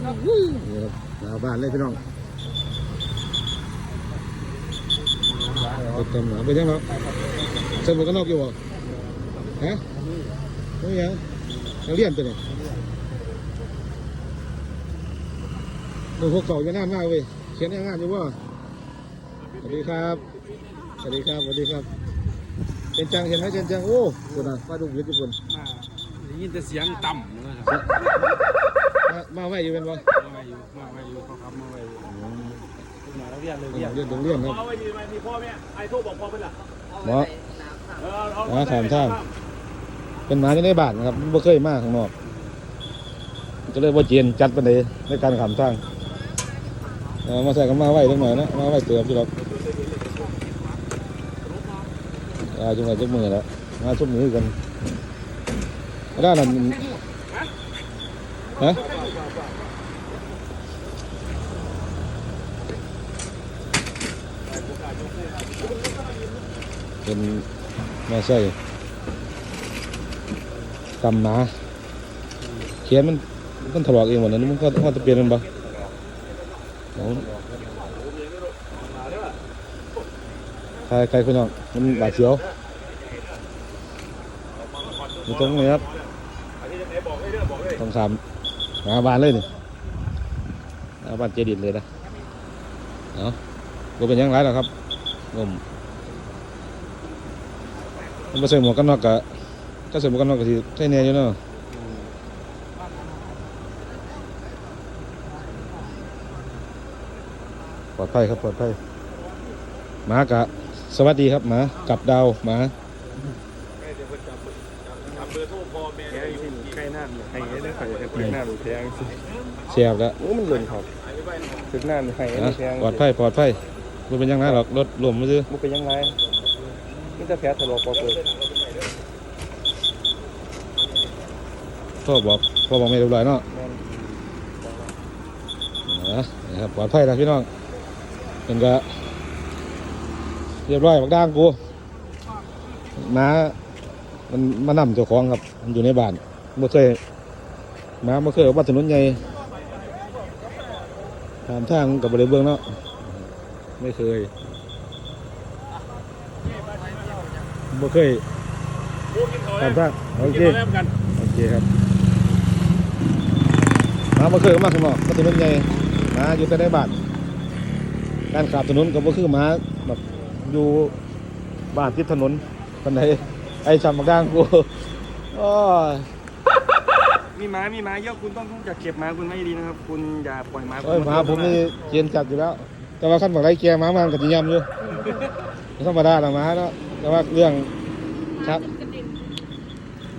นี่ครับหน้าบ้านเลยพี่น้องไปเต็มหนาไปยังเนาะใส่หมวกกันน็อกอยู่บ่ฮะไม่ยังนักเรียนตัวนี้ดูพวกเก่าจะงามมากเว้ยเขียนยังงามอยู่บ่สวัสดีครับ สวัสดีครับ สวัสดีครับเจนจังเห็นไหมเจนจัง โอ้คุณน่ะป้าดูวิทย์ญี่ปุ่นได้ยินแต่เสียงต่ำนะครับ มามาไว้อยู่เป็นบ่มาไว้อยู่มาไว้อยู่เขาครับมาไว้อยู่มาแล้วเรียนเลยเรีเรียยนนเรียนโรงเรียนครับเอาไว้ดีไหมมีพ่อแม่ไอ้โทรบอกพ่อเป็นหลักหมอเออเอาหมาถามทางเป็นหมาที่ในบ้านนะครับไม่เคยมาข้างนอกก็เลยว่าเจียนจัดประเดในการขามทางเอามาใส่กันมาไว้ตั้งหน่อยนะมาไว้เตือนพี่หรอกอาจังหวะจักมือแล้วมาชุบมือกันด้านนั้น ฮะเป็นมาใส่กำหมาเขียนมันมันถลอกเองหมดนะนี่มันก็มันจะเปลี่ยนมันบ่เอาใครใครคุณน้องมันบาดเสียวอยู่ตรงนี้ครับตรงสาม หน้าบานเลยนี่หน้าบานเจดินเลยนะเอาก็เป็นยังไงล่ะครับงมมันไปใส่หมวกกันน็อกกะก็ใส่หมวกกันน็อกกะสิใส่แน่อยู่เนาะปลอดภัยครับปลอดภัยหมากะสวัสดีครับหมากับดาวหมา จำเบอร์โทรพ่อแม่แกงที่ใกล้หน้าไห้ได้ไข่แพงหน้าหรือแพงสิเสียบแล้วโอ้มันหล่นครับถึงหน้าไห้นะแพงปลอดภัยปลอดภัยไม่เป็นอยังไงหรอกรถหลวมไม่ซื้อมันเป็นยังไงนี่จะแผลถลอกปอกเปิดพ่อบอกพ่อบอกไม่เรียบร้อยเนาะแม่นนะนะครับปลอดภัยนะพี่น้องเป็นก็เรียบร้อยบักด่างกูหมา มันมานำเจ้าของครับมันอยู่ในบ้านไม่เคยมาไม่อเคยออกมาถนนใหญ่ตามทางกับบริเบื้องเนาะไม่เคยไม่เคยพูดกินเขาตามทางโอเคโอเคครับมาบ่เคยก็มาข้างนอกมาถนนใหญ่มาอยู่แต่ในบ้านการขับถนนก็บ่คือมาแบบอยู่บ้านติดถนนปานใด ไอ้ชำมากลางกูโอ้ยมีหมามีหมาเยอะคุณต้องอย่าเก็บหมาคุณไม่ดีนะครับ คุณอย่าปล่อยหมาโอ้ยหมาผมนี่เกียนจัดอยู่แล้ว แต่ว่าขั้นบอกไรแกหมามันก็สิยำอยู่ธรรมดาละหมาเนาะแต่ว่าเรื่องครับ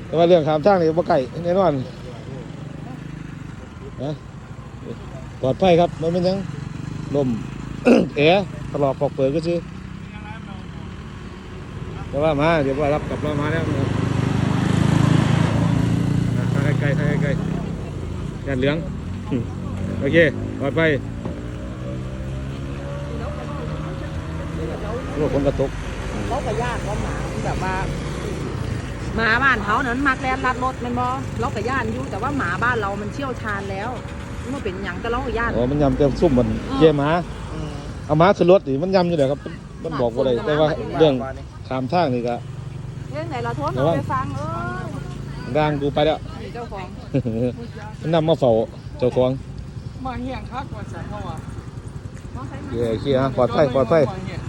แต่ว่าเรื่องขามทางนี่บ่ไก่แน่นอนนะปลอดภัยครับมันเป็นหยังลมแอร์ตลอดปอกเปิดก็ซื้อ แต่ว่ามา เดี๋ยวว่ารับกลับเรามาแล้วนะครับอะทางใกล้ๆทางใกล้ๆแดดเหลือง โอเคปลอดภัยโลกคนกระตกเขาก็ย่านเขาหมาแบบว่าหมาบ้านเขาเนี่ยมันมักแล่นลัดรถแมันบ่เราก็ย่านอยู่แต่ว่าหมาบ้านเรามันเชี่ยวชาญแล้วมันเป็นหยังแต่เราก็ย่านอ๋อมันยำเต็มซุ่มมันเกี่ยหมาเอาหมาขึ้นรถดิมันยำอยู่เลยครับมันบอกว่าอะไรแต่ว่าเรื่อง ขามทางนี่ก็เรื่องไหนเราโทษเราไปฟังเออร่างกูไปแล้วนี่เจ้าของมันนำมาเฝ้าเจ้าของมาเฮียงคักว่าสันเขาอะมอไซค์มาเดี๋ยวขี้ฮะปลอดภัยปลอดภัยมาเฮียง